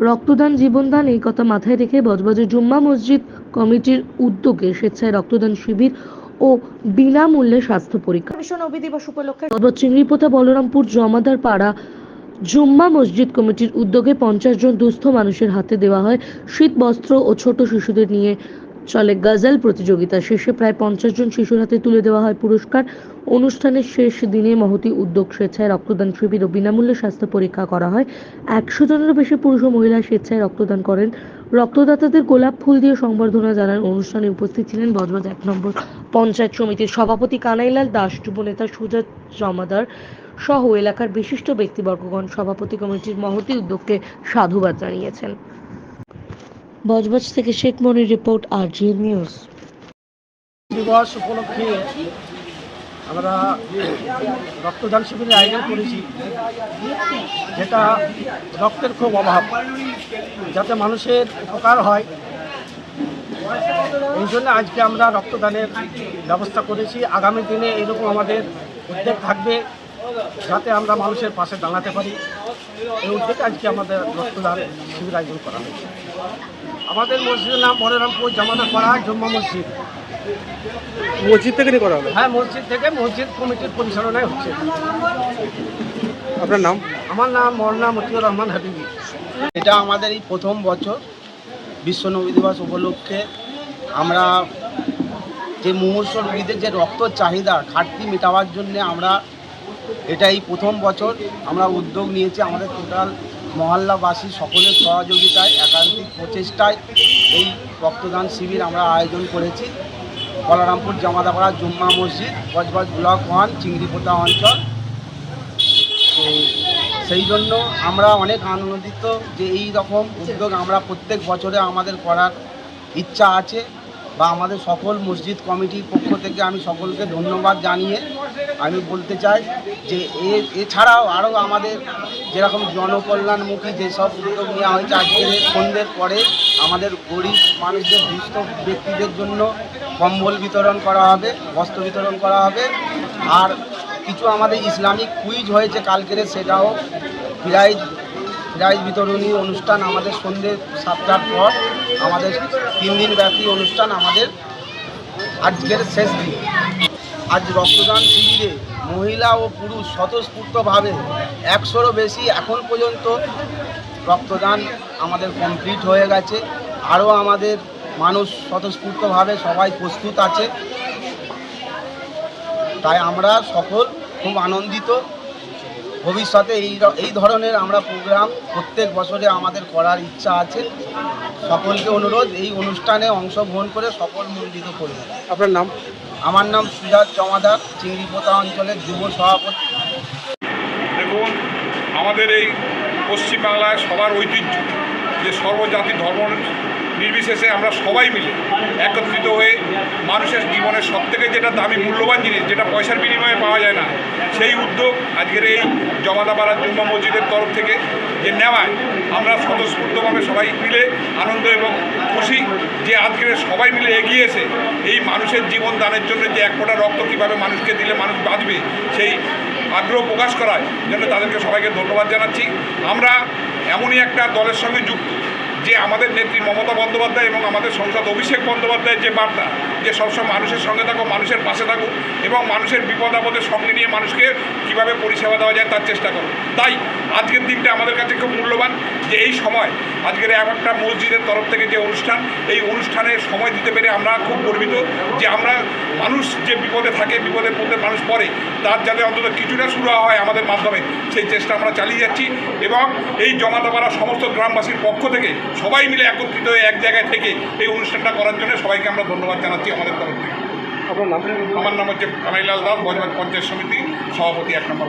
রক্তদান জীবনদান এই কথা মাথায় রেখে বজবজে জুম্মা মসজিদ কমিটির উদ্যোগে স্বেচ্ছায় রক্তদান শিবির ও বিনামূল্যে স্বাস্থ্য পরীক্ষা। বিশ্ব নবী দিবস উপলক্ষে চিংড়িপোতা বলরামপুর জমাদার পাড়া জুম্মা মসজিদ কমিটির উদ্যোগে পঞ্চাশ জন দুস্থ মানুষের হাতে দেওয়া হয় শীত বস্ত্র ও ছোট শিশুদের নিয়ে চলে গজল প্রতিযোগিতা শেষে প্রায় পঞ্চাশ জন শিশুর হাতে তুলে দেওয়া হয় পুরস্কার। অনুষ্ঠানের শেষ দিনে মহতি উদ্যোগ স্বেচ্ছায় রক্তদান শিবির ও বিনামূল্যে স্বাস্থ্য পরীক্ষা করা হয়। একশো জনেরও বেশি পুরুষ ও মহিলা স্বেচ্ছায় রক্তদান করেন। রক্তদাতাদের গোলাপ ফুল দিয়ে সংবর্ধনা জানান অনুষ্ঠানে উপস্থিত ছিলেন বজবজ এক নম্বর পঞ্চায়েত সমিতির সভাপতি কানাইলাল দাস, যুবনেতা সুজাত জমাদার সহ এলাকার বিশিষ্ট ব্যক্তিবর্গগণ। সভাপতি কমিটির মহতি উদ্যোগকে সাধুবাদ জানিয়েছেন। বজবজ থেকে শেখ মনির রিপোর্ট আর জি নিউজ। দিবস উপলক্ষে আমরা রক্তদান শিবিরের আয়োজন করেছি, যেটা রক্তের খুব অভাব, যাতে মানুষের উপকার হয়। এই জন্য আজকে আমরা রক্তদানের ব্যবস্থা করেছি। আগামী দিনে এরকম আমাদের উদ্যোগ থাকবে, যাতে আমরা মানুষের পাশে দাঁড়াতে পারি। এই উদ্যোগে আজকে আমাদের রক্তদান শিবির আয়োজন করা হয়েছে। আমাদের মসজিদের নাম বলরামপুর জামানা করা জম্মা মসজিদ। মসজিদ থেকে নিয়ে করা হবে? হ্যাঁ মসজিদ থেকে মসজিদ কমিটির পরিচালনায় হচ্ছে। আপনার নাম? আমার নাম মরনা মতিউর রহমান হাবিবি। এটা আমাদের এই প্রথম বছর বিশ্ব নবী দিবস উপলক্ষে আমরা যে মুমূর্ষ রোগীদের যে রক্ত চাহিদা ঘাটতি মেটাবার জন্য আমরা এটা এই প্রথম বছর আমরা উদ্যোগ নিয়েছি আমাদের টোটাল মহল্লাবাসী সকলের সহযোগিতায়, একান্তিক প্রচেষ্টায় এই রক্তদান শিবির আমরা আয়োজন করেছি। বলরামপুর জামাদাপাড়া জুম্মা মসজিদ বজবজ ব্লক ওয়ান, চিংড়িপোতা অঞ্চল। তো সেই জন্য আমরা অনেক আনন্দিত যে এই রকম উদ্যোগ আমরা প্রত্যেক বছরে আমাদের করার ইচ্ছা আছে। বা আমাদের সকল মসজিদ কমিটির পক্ষ থেকে আমি সকলকে ধন্যবাদ জানিয়ে আমি বলতে চাই যে এ, এছাড়াও আরও আমাদের যেরকম জনকল্যাণমুখী যেসব উদ্যোগ নেওয়া হয়েছে আজকের সন্ধ্যের পরে আমাদের গরিব মানুষদের, দুস্থ ব্যক্তিদের জন্য কম্বল বিতরণ করা হবে, বস্ত্র বিতরণ করা হবে। আর কিছু আমাদের ইসলামিক কুইজ হয়েছে কালকের, সেটাও প্রাইজ প্রাইজ বিতরণী অনুষ্ঠান আমাদের সন্ধ্যে সাতটার পর, আমাদের তিন দিন ব্যাপী অনুষ্ঠান আমাদের আজকের শেষ দিন। আজ রক্তদান শিবিরে মহিলা ও পুরুষ স্বতঃস্ফূর্তভাবে একশোরও বেশি এখন পর্যন্ত রক্তদান আমাদের কমপ্লিট হয়ে গেছে। আরও আমাদের মানুষ স্বতঃস্ফূর্তভাবে সবাই প্রস্তুত আছে। তাই আমরা সকল খুব আনন্দিত ভবিষ্যতে এই এই ধরনের আমরা প্রোগ্রাম প্রত্যেক বছরে আমাদের করার ইচ্ছা আছে। সকলকে অনুরোধ এই অনুষ্ঠানে অংশগ্রহণ করে সকল মন্ডিত করবে। আপনার নাম? আমার নাম সুজাত জমাদার চিংড়িপোতা অঞ্চলের যুব সভাপতি। দেখুন আমাদের এই পশ্চিমবাংলায় সবার ঐতিহ্য যে সর্বজাতি ধর্ম নির্বিশেষে আমরা সবাই মিলে একত্রিত হয়ে মানুষের জীবনের সব থেকে যেটা দামি মূল্যবান জিনিস, যেটা পয়সার বিনিময়ে পাওয়া যায় না, সেই উদ্যোগ আজকের এই জমাদাপাড়া জুম্মা মসজিদের তরফ থেকে যে নেওয়ায় আমরা স্বতঃস্ফূর্তভাবে সবাই মিলে আনন্দ এবং খুশি যে আজকের সবাই মিলে এগিয়ে এসে এই মানুষের জীবন দানের জন্য যে এক ফোঁটা রক্ত কীভাবে মানুষকে দিলে মানুষ বাঁচবে, সেই আগ্রহ প্রকাশ করায় জন্য তাদেরকে সবাইকে ধন্যবাদ জানাচ্ছি। আমরা এমনই একটা দলের সঙ্গে যুক্ত। যে আমাদের নেত্রী মমতা বন্দ্যোপাধ্যায় এবং আমাদের সংসদ অভিষেক বন্দ্যোপাধ্যায়ের যে বার্তা, যে সবসময় মানুষের সঙ্গে থাকো, মানুষের পাশে থাকো এবং মানুষের বিপদ আপদের সঙ্গে নিয়ে মানুষকে কীভাবে পরিষেবা দেওয়া যায় তার চেষ্টা করো। তাই আজকের দিনটা আমাদের কাছে খুব মূল্যবান যে এই সময় আজকের একটা মসজিদের তরফ থেকে যে অনুষ্ঠান এই অনুষ্ঠানে সময় দিতে পেরে আমরা খুব গর্বিত যে আমরা মানুষ যে বিপদে থাকে বিপদের মধ্যে মানুষ পড়ে তার যাতে অন্তত কিছুটা শুরু হয় আমাদের মাধ্যমে সেই চেষ্টা আমরা চালিয়ে যাচ্ছি এবং এই জমাতে পারা সমস্ত গ্রামবাসীর পক্ষ থেকে সবাই মিলে একত্রিত হয়ে এক জায়গায় থেকে এই অনুষ্ঠানটা করার জন্য সবাইকে আমরা ধন্যবাদ জানাচ্ছি আমাদের তরফ থেকে। আমার নাম হচ্ছে কানাইলাল দাস বজবাজ পঞ্চায়েত সমিতি সভাপতি এক নম্বর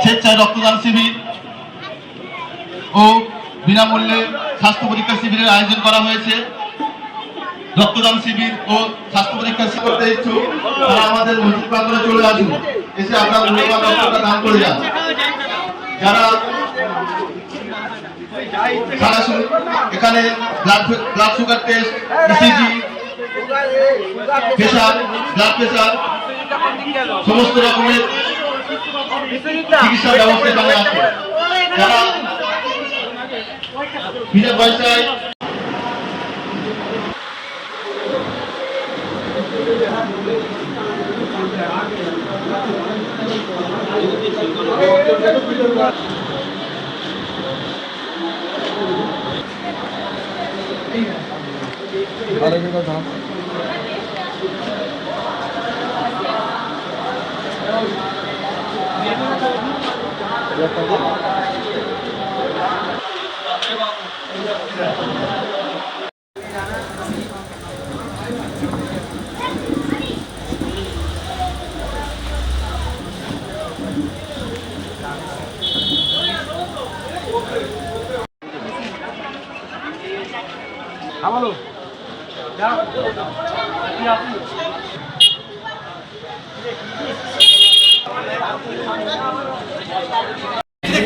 স্বেচ্ছায় রক্তদান শিবির ও বিনামূল্যে স্বাস্থ্য পরীক্ষা শিবিরের আয়োজন করা হয়েছে। রক্তদান শিবির ও স্বাস্থ্য পরীক্ষা করতে ইচ্ছুক, তারা আমাদের মসজিদ প্রাঙ্গণে চলে আসুন। এসে মূল্যবান রক্তটা দান করে যান। যারা এখানে blood blood sugar test ECG pressure blood pressure সমস্ত রকমের চিকিৎসা ব্যবস্থা এখানে আছে যারা বিনা পয়সায় আমারও যা। আপনি?